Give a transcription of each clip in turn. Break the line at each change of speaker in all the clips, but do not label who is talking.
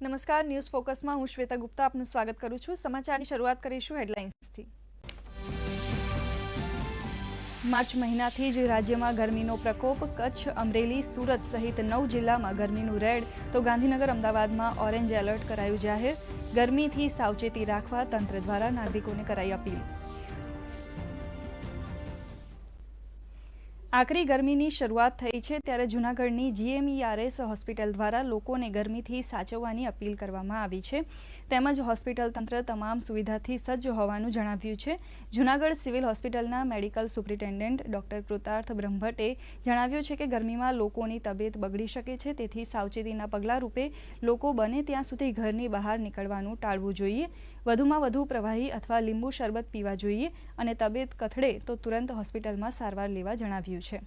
નમસ્કાર, ન્યૂઝ ફોકસમાં હું શ્વેતા ગુપ્તા આપનું સ્વાગત કરું છું. સમાચારની શરૂઆત કરીશું હેડલાઇન્સથી. માર્ચ મહિનાથી જ રાજ્યમાં ગરમીનો પ્રકોપ, કચ્છ, અમરેલી, સુરત સહિત નવ જિલ્લામાં ગરમીનું રેડ, તો ગાંધીનગર, અમદાવાદમાં ઓરેન્જ એલર્ટ કરાયું જાહેર. ગરમીથી સાવચેતી રાખવા તંત્ર દ્વારા નાગરિકોને કરાઈ અપીલ. આકરી ગરમીની શરૂઆત થઈ છે ત્યારે જૂનાગઢની જીએમઈઆરએસ હોસ્પિટલ દ્વારા લોકોને ગરમીથી સાચવવાની અપીલ કરવામાં આવી છે. તેમજ હોસ્પિટલ તંત્ર તમામ સુવિધાથી સજ્જ હોવાનું જણાવ્યું છે. જૂનાગઢ સિવિલ હોસ્પિટલના મેડિકલ સુપ્રિન્ટેન્ડન્ટ ડોક્ટર કૃતાર્થ બ્રહ્મભટ્ટે જણાવ્યું છે કે ગરમીમાં લોકોની તબિયત બગડી શકે છે, તેથી સાવચેતીના પગલાં રૂપે લોકો બને ત્યાં સુધી ઘરની બહાર નીકળવાનું ટાળવું જોઈએ. વધુમાં વધુ પ્રવાહી અથવા લીંબુ શરબત પીવા જોઈએ અને તબિયત કથળે તો તુરંત હોસ્પિટલમાં સારવાર લેવા જણાવ્યું છે.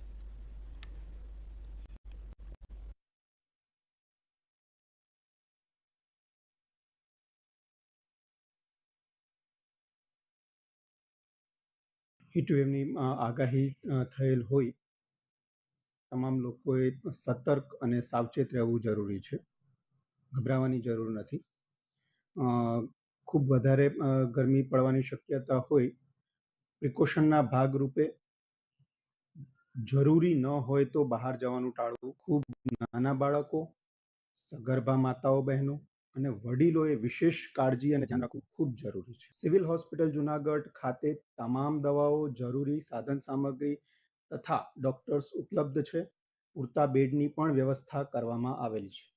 હીટવેવની આગાહી થયેલ હોય. તમામ લોકોએ સતર્ક અને સાવચેત રહેવું જરૂરી છે. ગભરાવાની જરૂર નથી. ખૂબ વધારે ગરમી પડવાની શક્યતા હોય. પ્રિકોશનના ભાગરૂપે જરૂરી ન હોય તો બહાર જવાનું ટાળવું. ખૂબ નાના બાળકો, સગર્ભા માતાઓ બહેનો અને વડીલોએ વિશેષ કાળજી અને ધ્યાન રાખવું ખૂબ જરૂરી છે. સિવિલ હોસ્પિટલ, જુનાગઢ ખાતે તમામ દવાઓ જરૂરી સાધન સામગ્રી તથા ડોક્ટર્સ ઉપલબ્ધ છે. પૂરતા બેડની પણ વ્યવસ્થા કરવામાં આવેલ છે.